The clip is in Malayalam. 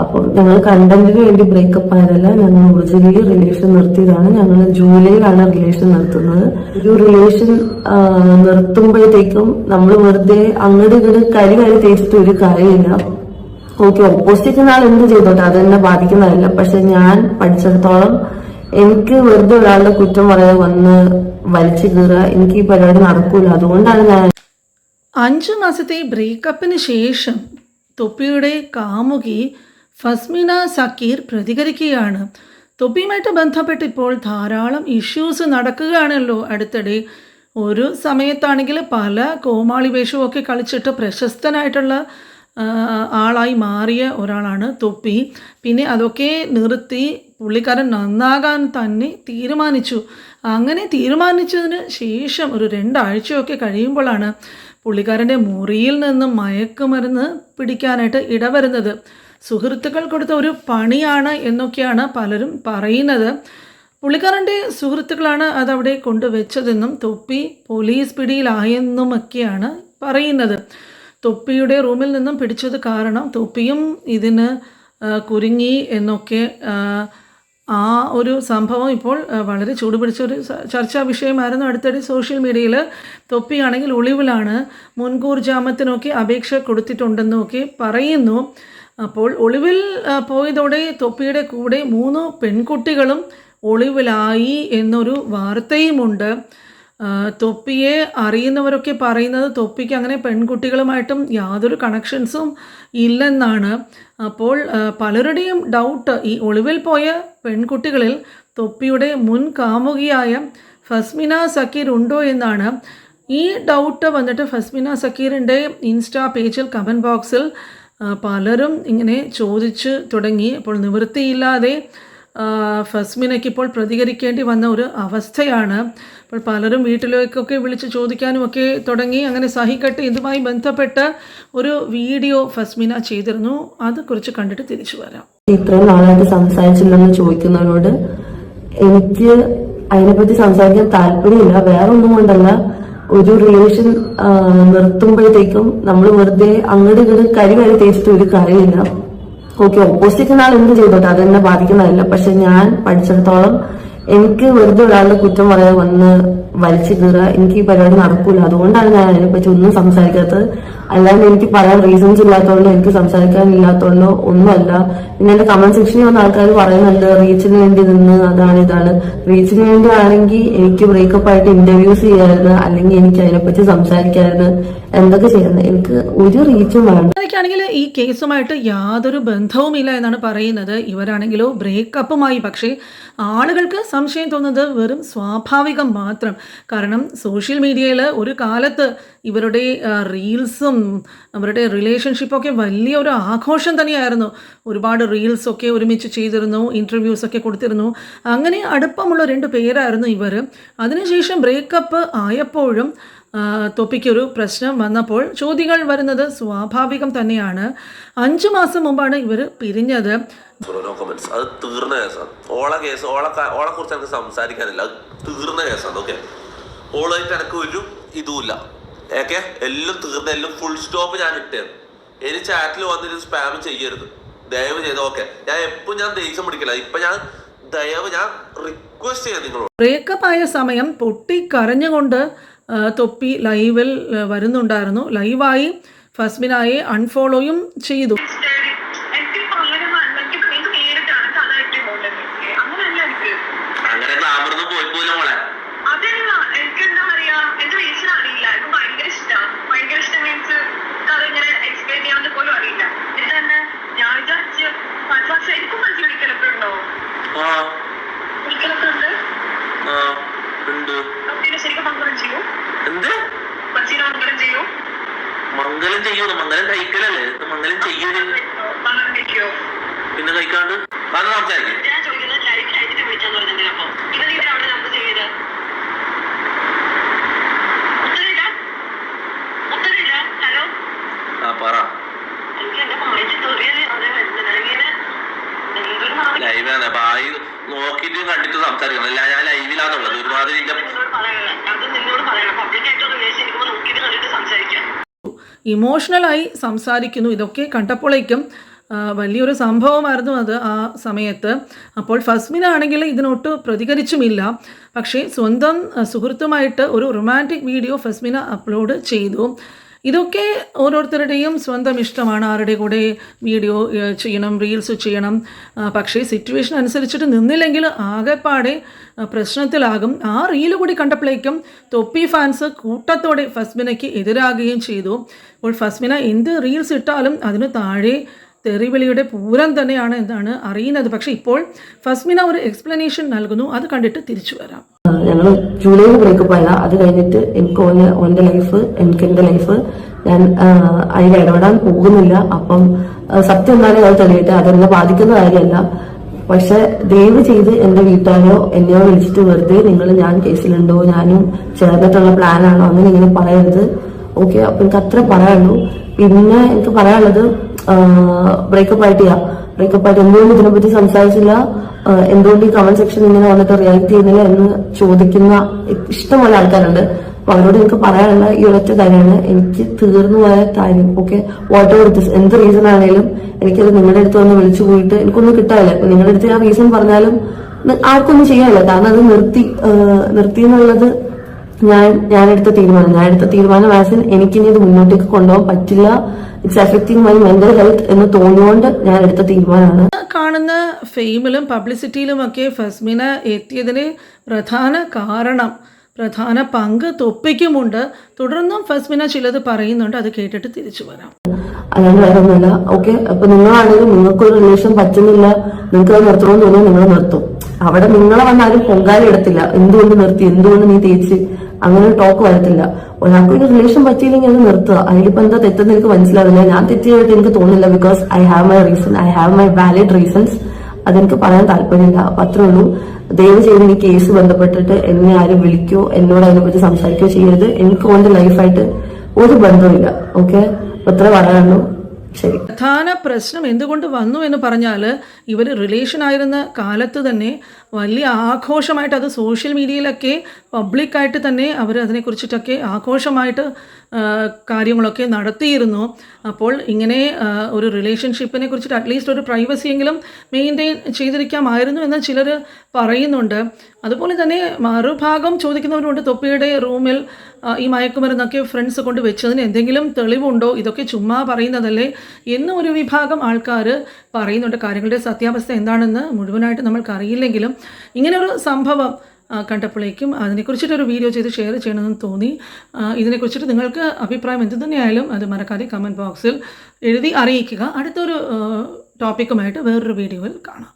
അപ്പോൾ ഞങ്ങൾ കണ്ടന്റിന് വേണ്ടി ബ്രേക്കപ്പ് ആയതല്ല ഞങ്ങൾ ഒറിജിനലി റിലേഷൻ നിർത്തിയതാണ്. ഞങ്ങൾ ജൂലൈയിലാണ് റിലേഷൻ നിർത്തുന്നത് ഒരു റിലേഷൻ നിർത്തുമ്പോഴത്തേക്കും നമ്മൾ വെറുതെ അങ്ങോട്ട് ഇങ്ങോട്ട് കരി കരി തേച്ചിട്ട് ഒരു കാര്യമില്ല. ഓക്കെ ഓപ്പോസിറ്റ് ആൾ എന്ത് ചെയ്തോട്ടെ അത് എന്നെ ബാധിക്കുന്നതല്ല. പക്ഷെ ഞാൻ പഠിച്ചിടത്തോളം എനിക്ക് വെറുതെ ഒരാളുടെ കുറ്റം പറയാതെ വന്ന് വലിച്ചു കീറുക എനിക്ക് ഈ പരിപാടി നടക്കൂല. അതുകൊണ്ടാണ് ഞാൻ അഞ്ചു മാസത്തെ ബ്രേക്കപ്പിന് ശേഷം തൊപ്പിയുടെ കാമുകി ഫസ്മിന സക്കീർ പ്രതികരിക്കുകയാണ്. തൊപ്പിയുമായിട്ട് ബന്ധപ്പെട്ട് ഇപ്പോൾ ധാരാളം ഇഷ്യൂസ് നടക്കുകയാണല്ലോ. അടുത്തിടെ ഒരു സമയത്താണെങ്കിൽ പല കോമാളി വേഷമൊക്കെ കളിച്ചിട്ട് പ്രശസ്തനായിട്ടുള്ള ആളായി മാറിയ ഒരാളാണ് തൊപ്പി. പിന്നെ അതൊക്കെ നിർത്തി പുള്ളിക്കാരൻ നന്നാകാൻ തന്നെ തീരുമാനിച്ചു. അങ്ങനെ തീരുമാനിച്ചതിന് ശേഷം ഒരു രണ്ടാഴ്ചയൊക്കെ കഴിയുമ്പോഴാണ് പുള്ളിക്കാരന്റെ മുറിയിൽ നിന്നും മയക്കുമരുന്ന് പിടിക്കാനായിട്ട് ഇടവരുന്നത്. സുഹൃത്തുക്കൾ കൊടുത്ത ഒരു പണിയാണ് എന്നൊക്കെയാണ് പലരും പറയുന്നത്. പുള്ളിക്കാരന്റെ സുഹൃത്തുക്കളാണ് അതവിടെ കൊണ്ടുവച്ചതെന്നും തൊപ്പി പോലീസ് പിടിയിലായെന്നുമൊക്കെയാണ് പറയുന്നത്. തൊപ്പിയുടെ റൂമിൽ നിന്നും പിടിച്ചത് കാരണം തൊപ്പിയും ഇതിന് കുരുങ്ങി എന്നൊക്കെ ആ, ഒരു സംഭവം ഇപ്പോൾ വളരെ ചൂടുപിടിച്ച ഒരു ചർച്ചാ വിഷയമായിരുന്നു. അടുത്തിടെ സോഷ്യൽ മീഡിയയിൽ തൊപ്പിയാണെങ്കിൽ ഒളിവിലാണ് മുൻകൂർ ജാമ്യത്തിനൊക്കെ അപേക്ഷ കൊടുത്തിട്ടുണ്ടെന്നൊക്കെ പറയുന്നു. അപ്പോൾ ഒളിവിൽ പോയതോടെ തൊപ്പിയുടെ കൂടെ മൂന്ന് പെൺകുട്ടികളും ഒളിവിലായി എന്നൊരു വാർത്തയുമുണ്ട്. തൊപ്പിയെ അറിയുന്നവരൊക്കെ പറയുന്നത് തൊപ്പിക്ക് അങ്ങനെ പെൺകുട്ടികളുമായിട്ടും യാതൊരു കണക്ഷൻസും ഇല്ലെന്നാണ്. അപ്പോൾ പലരുടെയും ഡൗട്ട് ഈ ഒളിവിൽ പോയ പെൺകുട്ടികളിൽ തൊപ്പിയുടെ മുൻ കാമുകിയായ ഫസ്മിന സക്കീർ ഉണ്ടോ എന്നാണ്. ഈ ഡൗട്ട് വന്നിട്ട് ഫസ്മിന സക്കീറിന്റെ ഇൻസ്റ്റാ പേജിൽ കമന്റ് ബോക്സിൽ പലരും ഇങ്ങനെ ചോദിച്ച് തുടങ്ങി. അപ്പോൾ നിവൃത്തിയില്ലാതെ ഫസ്മിനയ്ക്ക് ഇപ്പോൾ പ്രതികരിക്കേണ്ടി വന്ന ഒരു അവസ്ഥയാണ്. അപ്പോൾ പലരും വീട്ടിലേക്കൊക്കെ വിളിച്ച് ചോദിക്കാനും ഒക്കെ തുടങ്ങി. അങ്ങനെ സഹിക്കട്ട് ഇതുമായി ബന്ധപ്പെട്ട ഒരു വീഡിയോ ഫസ്മിന ചെയ്തിരുന്നു. അത് കുറിച്ച് കണ്ടിട്ട് തിരിച്ചു വരാം. ഇത്രയും നാളായിട്ട് സംസാരിച്ചില്ലെന്ന് ചോദിക്കുന്നവരോട് എനിക്ക് അതിനെപ്പറ്റി സംസാരിക്കാൻ താല്പര്യമില്ല. വേറെ ഒന്നും കൊണ്ടല്ല. ഒരു റിലേഷൻ നിർത്തുമ്പോഴത്തേക്കും നമ്മൾ വെറുതെ അങ്ങോട്ട് ഇങ്ങോട്ട് കരി വരെ തേച്ചിട്ട് ഒരു കാര്യമില്ല. ഓക്കെ ഓപ്പോസിറ്റ് ആൾ എന്ത് ചെയ്തോട്ടെ അതെന്നെ ബാധിക്കുന്നതല്ല. പക്ഷെ ഞാൻ പഠിച്ചിടത്തോളം എനിക്ക് വെറുതെ ഒരാളുടെ കുറ്റം പറയാതെ വന്ന് വലിച്ചു കീറുക എനിക്ക് ഈ പരിപാടി നടക്കൂല. അതുകൊണ്ടാണ് ഞാൻ അതിനെപ്പറ്റി ഒന്നും സംസാരിക്കാത്തത്. അല്ലാണ്ട് എനിക്ക് പറയാൻ റീസൺസ് ഇല്ലാത്തതുകൊണ്ടോ എനിക്ക് സംസാരിക്കാൻ ഇല്ലാത്തതുകൊണ്ടോ ഒന്നുമല്ല. പിന്നെ എന്റെ കമന്റ് സെക്ഷനിൽ വന്ന ആൾക്കാർ പറയുന്നുണ്ട് റീച്ചിന് വേണ്ടി നിന്ന് അതാണ് ഇതാണ്. റീച്ചിന് വേണ്ടി ആണെങ്കിൽ എനിക്ക് ബ്രേക്കപ്പ് ആയിട്ട് ഇന്റർവ്യൂസ് ചെയ്യാമായിരുന്നു അല്ലെങ്കിൽ എനിക്ക് അതിനെപ്പറ്റി സംസാരിക്കാമായിരുന്നു എന്തൊക്കെ ചെയ്യുന്നത് എനിക്ക് ഒരു റീച്ചും വേണം ണെങ്കിൽ ഈ കേസുമായിട്ട് യാതൊരു ബന്ധവുമില്ല എന്നാണ് പറയുന്നത്. ഇവരാണെങ്കിലോ ബ്രേക്കപ്പുമായി പക്ഷേ ആളുകൾക്ക് സംശയം തോന്നുന്നത് വെറും സ്വാഭാവികം മാത്രം. കാരണം സോഷ്യൽ മീഡിയയിൽ ഒരു കാലത്ത് ഇവരുടെ റീൽസും അവരുടെ റിലേഷൻഷിപ്പൊക്കെ വലിയ ഒരു ആഘോഷം തന്നെയായിരുന്നു. ഒരുപാട് റീൽസൊക്കെ ഒരുമിച്ച് ചെയ്തിരുന്നു ഇന്റർവ്യൂസൊക്കെ കൊടുത്തിരുന്നു. അങ്ങനെ അടുപ്പമുള്ള രണ്ട് പേരായിരുന്നു ഇവർ അതിനുശേഷം ബ്രേക്കപ്പ് ആയപ്പോഴും തൊപ്പിക്കൊരു പ്രശ്നം വന്നപ്പോൾ ചോദ്യങ്ങൾ വരുന്നത് സ്വാഭാവികം തന്നെയാണ്. അഞ്ചു മാസം മുമ്പാണ് ഇവർ പിരിഞ്ഞത്. നോ കമന്റ്സ് അത് തീർന്ന കേസാണ് ഓള കേസ് ഓളെ ഓളെ കുറിച്ച് എനിക്ക് സംസാരിക്കാനില്ല. അത് തീർന്ന കേസാണ് ഓക്കെ ഓളായിട്ട് എനിക്ക് ഒരു ഇതുമില്ല ഏക്കെ എല്ലാം തീർന്ന എല്ലാം ഫുൾ സ്റ്റോപ്പ് ഞാൻ ഇനി ചാറ്റിൽ വന്നിട്ട് സ്പാം ചെയ്യരുത്. ദയവ് ചെയ്ത് ഓക്കെ ഞാൻ എപ്പോഴും ഞാൻ ദേഷ്യം പിടിക്കില്ല. ഇപ്പൊ ഞാൻ ദയവ് ഞാൻ റിക്വസ്റ്റ് ചെയ്യാം നിങ്ങളോട്. ബ്രേക്കപ്പ് ആയ സമയം പൊട്ടി കരഞ്ഞുകൊണ്ട് ആ, തൊപ്പി ലൈവിൽ വരുന്നുണ്ടായിരുന്നു. ലൈവായി ഫസ്മിനായെ അൺഫോളോയും ചെയ്തു. ഉണ്ട്. ശരിക്കും മംഗളം ചെയ്യൂ. എന്ത്? ബസ്സിനെ മംഗളം ചെയ്യൂ. മംഗലം ചെയ്യൂന്ന്? മംഗലം കഴിക്കലല്ലേ? മംഗളം കഴിക്കോ. പിന്നെ കഴിക്കാണ്ട്. അത് സംസാരിക്കും ഞാൻ ചോദിക്കുന്നത് ലൈവ് ലൈവിനെ വിളിച്ചാന്ന് പറഞ്ഞെങ്കിൽ അപ്പൊ. ഇത് നീ അവിടെ നമുക്ക് ചെയ്ത് ഉത്തരവില്ല ഉത്തരവില്ല ഹലോ ആ പറ എനിക്ക് എന്റെ മാറ്റി തോറിയത് അതേ വരുന്നത് ഇങ്ങനെ എന്തൊരു അപ്പൊ ആയി നോക്കിട്ട് കണ്ടിട്ട് സംസാരിക്കണം. അല്ല ഞാൻ ലൈവിലാന്നുള്ളത്. ഒരുമാതിരി ഇമോഷണലായി സംസാരിക്കുന്നു. ഇതൊക്കെ കണ്ടപ്പോഴേക്കും വലിയൊരു സംഭവമായിരുന്നു അത് ആ സമയത്ത്. അപ്പോൾ ഫസ്മിന ആണെങ്കിൽ ഇതിനൊട്ട് പ്രതികരിച്ചുമില്ല. പക്ഷേ സ്വന്തം സുഹൃത്തുമായിട്ട് ഒരു റൊമാന്റിക് വീഡിയോ ഫസ്മിന അപ്ലോഡ് ചെയ്തു. ഇതൊക്കെ ഓരോരുത്തരുടെയും സ്വന്തം ഇഷ്ടമാണ്. ആരുടെ കൂടെ വീഡിയോ ചെയ്യണം റീൽസ് ചെയ്യണം. പക്ഷേ സിറ്റുവേഷൻ അനുസരിച്ചിട്ട് നിന്നില്ലെങ്കിൽ ആകെപ്പാടെ പ്രശ്നത്തിലാകും. ആ റീൽ കൂടി കണ്ടപ്പോഴേക്കും തൊപ്പി ഫാൻസ് കൂട്ടത്തോടെ ഫസ്മിനയ്ക്ക് എതിരാകുകയും ചെയ്തു. അപ്പോൾ ഫസ്മിന എന്ത് റീൽസ് ഇട്ടാലും അതിന് താഴെ തെറിവിളിയുടെ പൂരം തന്നെയാണ് എന്നാണ് അറിയുന്നത്. പക്ഷേ ഇപ്പോൾ ഫസ്മിന ഒരു എക്സ്പ്ലനേഷൻ നൽകുന്നു. അത് കണ്ടിട്ട് തിരിച്ചു വരാം. ഞങ്ങൾ ജൂലൈയിൽ ബ്രേക്കപ്പ് ആയതാ അത് കഴിഞ്ഞിട്ട് എനിക്ക് ഓന് ഓന്റെ ലൈഫ് എനിക്ക് എന്റെ ലൈഫ് ഞാൻ അതിൽ ഇടപെടാൻ പോകുന്നില്ല. അപ്പം സത്യം എന്തായാലും അത് തെളിയിട്ട് അതെന്നെ ബാധിക്കുന്ന കാര്യമല്ല. പക്ഷെ ദയവ് ചെയ്ത് എന്റെ വീട്ടുകാരോ എന്നെയോ വിളിച്ചിട്ട് വെറുതെ നിങ്ങൾ ഞാൻ കേസിലുണ്ടോ ഞാനും ചേർന്നിട്ടുള്ള പ്ലാനാണോ അങ്ങനെ ഇങ്ങനെ പറയരുത്. ഓക്കെ അപ്പൊ എനിക്ക് അത്ര പറയാനുള്ളൂ. പിന്നെ എനിക്ക് പറയാനുള്ളത് ബ്രേക്കപ്പ് ആയിട്ട് ബ്രേക്കപ്പ് ആയിട്ട് എന്തുകൊണ്ട് ഇതിനെപ്പറ്റി സംസാരിച്ചില്ല. എന്തുകൊണ്ട് ഈ കമന്റ് സെക്ഷൻ ഇങ്ങനെ വന്നിട്ട് റിയാക്ട് ചെയ്യുന്നില്ല എന്ന് ചോദിക്കുന്ന ഇഷ്ടമുള്ള ആൾക്കാരുണ്ട്. അപ്പൊ അവരോട് എനിക്ക് പറയാനുള്ള ഈ ഒരൊറ്റ കാര്യമാണ്. എനിക്ക് തീർന്നു പോയ കാര്യം ഓക്കെ വാട്ട് എവർ ദിസ് എന്ത് റീസൺ ആണെങ്കിലും എനിക്കത് നിങ്ങളുടെ അടുത്ത് വന്ന് വിളിച്ചു പോയിട്ട് എനിക്കൊന്നും കിട്ടാനില്ല അപ്പൊ നിങ്ങളുടെ അടുത്ത് ആ റീസൺ പറഞ്ഞാലും ആർക്കൊന്നും ചെയ്യാനില്ല കാരണം അത് നിർത്തി നിർത്തി എന്നുള്ളത് ഞാൻ ഞാൻ എടുത്ത തീരുമാനം. ഞാൻ എടുത്ത തീരുമാനം ആസ് എനിക്കിനി ഇത് മുന്നോട്ടേക്ക് കൊണ്ടുപോകാൻ പറ്റില്ല. It's affecting my mental health എന്ന് തോന്നിയോണ്ട് ഞാൻ എടുത്ത തീരുമാനമാണ്. കാണുന്ന ഫെയിമിലും പബ്ലിസിറ്റിയിലുമൊക്കെ ഫസ്മിന എത്തിയതിന് പ്രധാന കാരണം പ്രധാന പങ്ക് തൊപ്പിക്കുമുണ്ട്. തുടർന്നും ഫസ്മിന ചിലത് പറയുന്നുണ്ട്. അത് കേട്ടിട്ട് തിരിച്ചു വരാം. അല്ലാണ്ട് വേറെ ഒന്നുമില്ല. ഓക്കെ അപ്പൊ നിങ്ങളാണെങ്കിലും നിങ്ങൾക്ക് ഒരു റിലേഷൻ പറ്റുന്നില്ല. നിങ്ങൾക്ക് അത് നിർത്തണമെന്ന് തോന്നിയാൽ നിങ്ങൾ നിർത്തും. അവിടെ നിങ്ങളെ വന്നാലും പൊങ്കാല എടുത്തില്ല എന്തുകൊണ്ട് നിർത്തി? എന്തുകൊണ്ട് നീ തേച്ച്? അങ്ങനെ ഒരു ടോക്ക് വരത്തില്ല. ഒരാൾക്ക് ഒരു റിലേഷൻ പറ്റിയില്ലെങ്കിൽ അത് നിർത്തുക. അതിലിപ്പോ എന്താ തെറ്റെന്ന് എനിക്ക് മനസ്സിലാവില്ല ഞാൻ തെറ്റിയായിട്ട് എനിക്ക് തോന്നുന്നില്ല because I have my reason I have my valid reasons അതെനിക്ക് പറയാൻ താല്പര്യമില്ല. അപ്പൊ അത്രേ ഉള്ളൂ. ദയവ് ചെയ്ത് ഈ കേസ് ബന്ധപ്പെട്ടിട്ട് എന്നെ ആരും വിളിക്കോ എന്നോട് അതിനെപ്പറ്റി സംസാരിക്കുകയോ ചെയ്യരുത്. എനിക്ക് ഓന്റെ ലൈഫായിട്ട് ഒരു ബന്ധമില്ല ഓക്കെ അത്ര പറയാനുള്ളൂ. പ്രധാന പ്രശ്നം എന്തുകൊണ്ട് വന്നു എന്ന് പറഞ്ഞാൽ ഇവർ റിലേഷൻ ആയിരുന്ന കാലത്ത് തന്നെ വലിയ ആഘോഷമായിട്ട് അത് സോഷ്യൽ മീഡിയയിലൊക്കെ പബ്ലിക്കായിട്ട് തന്നെ അവർ അതിനെക്കുറിച്ചിട്ടൊക്കെ ആഘോഷമായിട്ട് ആ, കാര്യങ്ങളൊക്കെ നടത്തിയിരുന്നു. അപ്പോൾ ഇങ്ങനെ ഒരു റിലേഷൻഷിപ്പിനെ കുറിച്ചിട്ട് അറ്റ്ലീസ്റ്റ് ഒരു പ്രൈവസിയെങ്കിലും മെയിന്റെയിൻ ചെയ്തിരിക്കാമായിരുന്നു എന്ന് ചിലർ പറയുന്നുണ്ട്. അതുപോലെ തന്നെ മറുഭാഗം ചോദിക്കുന്നവരുണ്ട് തൊപ്പിയുടെ റൂമിൽ ഈ മയക്കുമരുന്നൊക്കെ ഫ്രണ്ട്സ് കൊണ്ട് വെച്ചതിന് എന്തെങ്കിലും തെളിവുണ്ടോ? ഇതൊക്കെ ചുമ്മാ പറയുന്നതല്ലേ? എന്നും ഒരു വിഭാഗം ആൾക്കാർ പറയുന്നുണ്ട്. കാര്യങ്ങളുടെ സത്യാവസ്ഥ എന്താണെന്ന് മുഴുവനായിട്ട് നമ്മൾക്കറിയില്ലെങ്കിലും ഇങ്ങനൊരു സംഭവം കണ്ടപ്പോഴേക്കും അതിനെക്കുറിച്ചിട്ടൊരു വീഡിയോ ചെയ്ത് ഷെയർ ചെയ്യണമെന്ന് തോന്നി. ഇതിനെക്കുറിച്ചിട്ട് നിങ്ങൾക്ക് അഭിപ്രായം എന്ത് തന്നെയായാലും അത് മറക്കാതെ കമന്റ് ബോക്സിൽ എഴുതി അറിയിക്കുക. അടുത്തൊരു ടോപ്പിക്കുമായിട്ട് വേറൊരു വീഡിയോയിൽ കാണാം.